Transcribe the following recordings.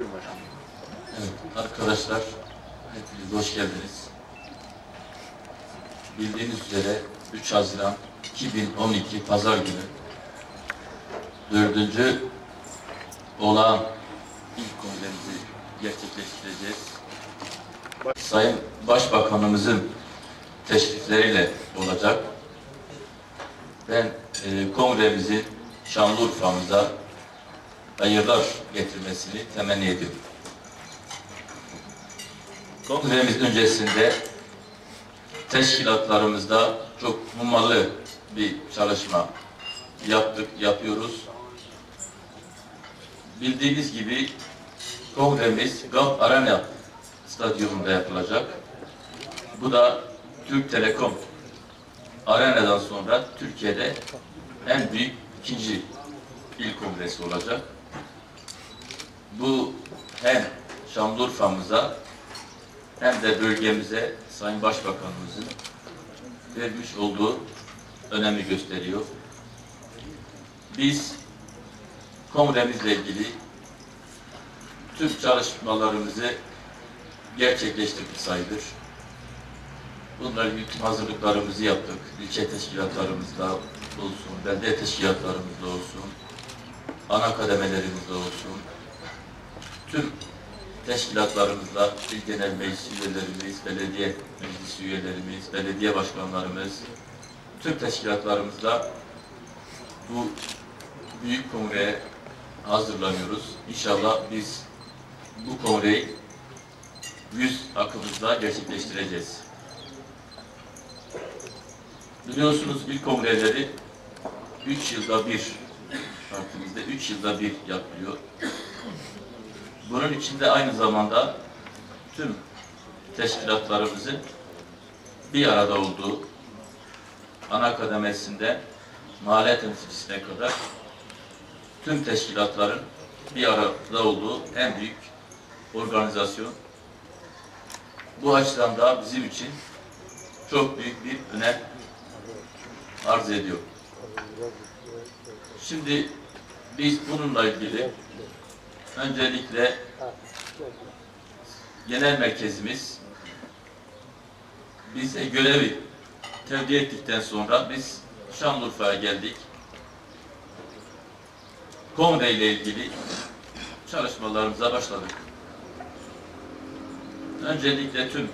Evet, arkadaşlar, hepiniz hoş geldiniz. Bildiğiniz üzere 3 Haziran 2012 Pazar günü dördüncü olağan ilk kongremizi gerçekleştireceğiz. Sayın Başbakanımızın teşrifleriyle olacak. Ben e, kongremizin Şanlıurfa'mıza hayırlar getirmesini temenni ediyorum. Kongremiz öncesinde teşkilatlarımızda çok numaralı bir çalışma yaptık, yapıyoruz. Bildiğiniz gibi kongremiz GAP Arena stadyumunda yapılacak. Bu da Türk Telekom Arena'dan sonra Türkiye'de en büyük ikinci il kongresi olacak. Bu hem Şanlıurfa'mıza hem de bölgemize Sayın Başbakanımızın vermiş olduğu önemi gösteriyor. Biz kongremizle ilgili tüm çalışmalarımızı gerçekleştirdik sayılır. Bunlar bütün hazırlıklarımızı yaptık. İlçe teşkilatlarımızda olsun, belde teşkilatlarımızda olsun, ana kademelerimizde olsun, tüm teşkilatlarımızla, il genel meclis üyelerimiz, belediye meclis üyelerimiz, belediye başkanlarımız, tüm teşkilatlarımızla bu büyük kongreye hazırlanıyoruz. İnşallah biz bu kongreyi yüz akımızla gerçekleştireceğiz. Biliyorsunuz ilk kongreleri üç yılda bir partimizde üç yılda bir yapılıyor. Bunun içinde aynı zamanda tüm teşkilatlarımızın bir arada olduğu ana kademesinde mahalle temsilcisine kadar tüm teşkilatların bir arada olduğu en büyük organizasyon. Bu açıdan da bizim için çok büyük bir önem arz ediyor. Şimdi biz bununla ilgili öncelikle genel merkezimiz bize görevi tevdi ettikten sonra biz Şanlıurfa'ya geldik. Kongre ile ilgili çalışmalarımıza başladık. Öncelikle tüm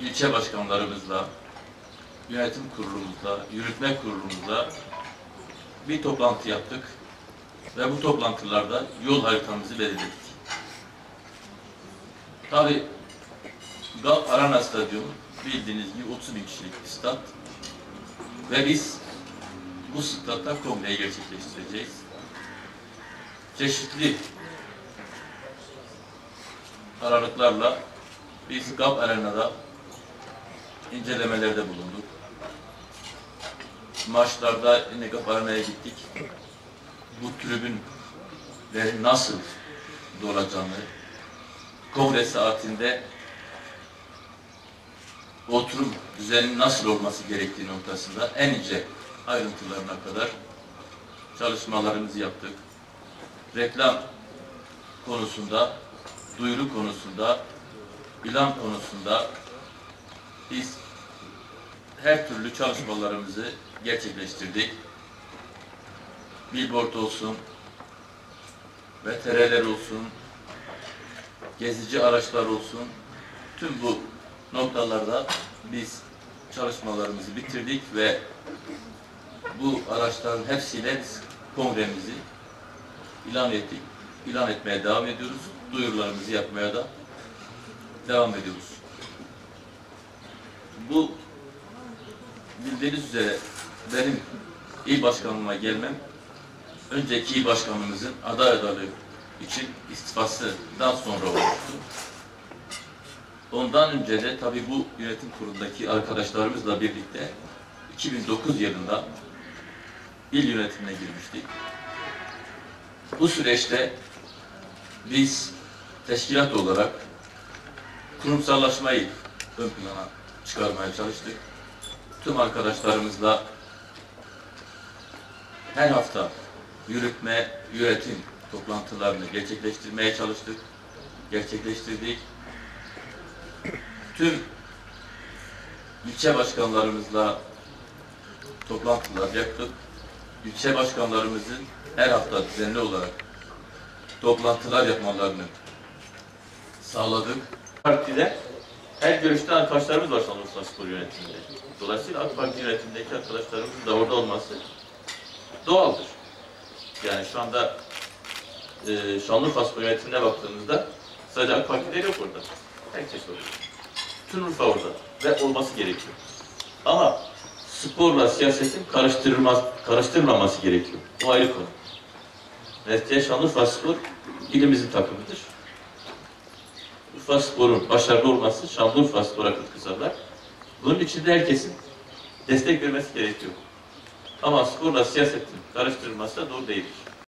ilçe başkanlarımızla, yönetim kurulumuzla, yürütme kurulumuzla bir toplantı yaptık ve bu toplantılarda yol haritamızı belirledik. Tabi GAP Arena Stadyumu bildiğiniz gibi 30 bin kişilik bir stat ve biz bu statta kongreyi gerçekleştireceğiz. Çeşitli aralıklarla biz GAP Arena'da incelemelerde bulunduk. Maçlarda yine GAP Arena'ya gittik. Bu tribünlerin nasıl dolacağını, kongre saatinde oturum düzeninin nasıl olması gerektiği noktasında en ince ayrıntılarına kadar çalışmalarımızı yaptık. Reklam konusunda, duyuru konusunda, ilan konusunda biz her türlü çalışmalarımızı gerçekleştirdik. Billboard olsun, VTR'ler olsun, gezici araçlar olsun, tüm bu noktalarda biz çalışmalarımızı bitirdik ve bu araçların hepsiyle kongremizi ilan ettik. İlan etmeye devam ediyoruz. Duyurularımızı yapmaya da devam ediyoruz. Bu bildiğiniz üzere benim il başkanlığıma gelmem önceki başkanımızın aday adaylığı için istifasından sonra olmuştu. Ondan önce de tabii bu yönetim kurulundaki arkadaşlarımızla birlikte 2009 yılında il yönetimine girmiştik. Bu süreçte biz teşkilat olarak kurumsallaşmayı ön plana çıkarmaya çalıştık. Tüm arkadaşlarımızla her hafta yürütme, yönetim toplantılarını gerçekleştirmeye çalıştık. Gerçekleştirdik. Tüm ilçe başkanlarımızla toplantılar yaptık. İlçe başkanlarımızın her hafta düzenli olarak toplantılar yapmalarını sağladık. Partide her görüşte arkadaşlarımız var Şanlıurfa Spor yönetiminde. Dolayısıyla AK Parti yönetimindeki arkadaşlarımızın da orada olması doğaldır. Yani şu anda e, Şanlıurfa Spor yönetimine baktığımızda sadece AK Parti'de yok orada. Herkes orada. Bütün Urfa orada ve olması gerekiyor. Ama sporla siyasetin karıştırılmaz, karıştırılmaması gerekiyor. O ayrı konu. Neticede Şanlıurfa Spor ilimizin takımıdır. Urfa Spor'un başarılı olması Şanlıurfa Spor'a katkı sağlar. Bunun için de herkesin destek vermesi gerekiyor. Ama sporla siyasetin karıştırılması doğru değildir.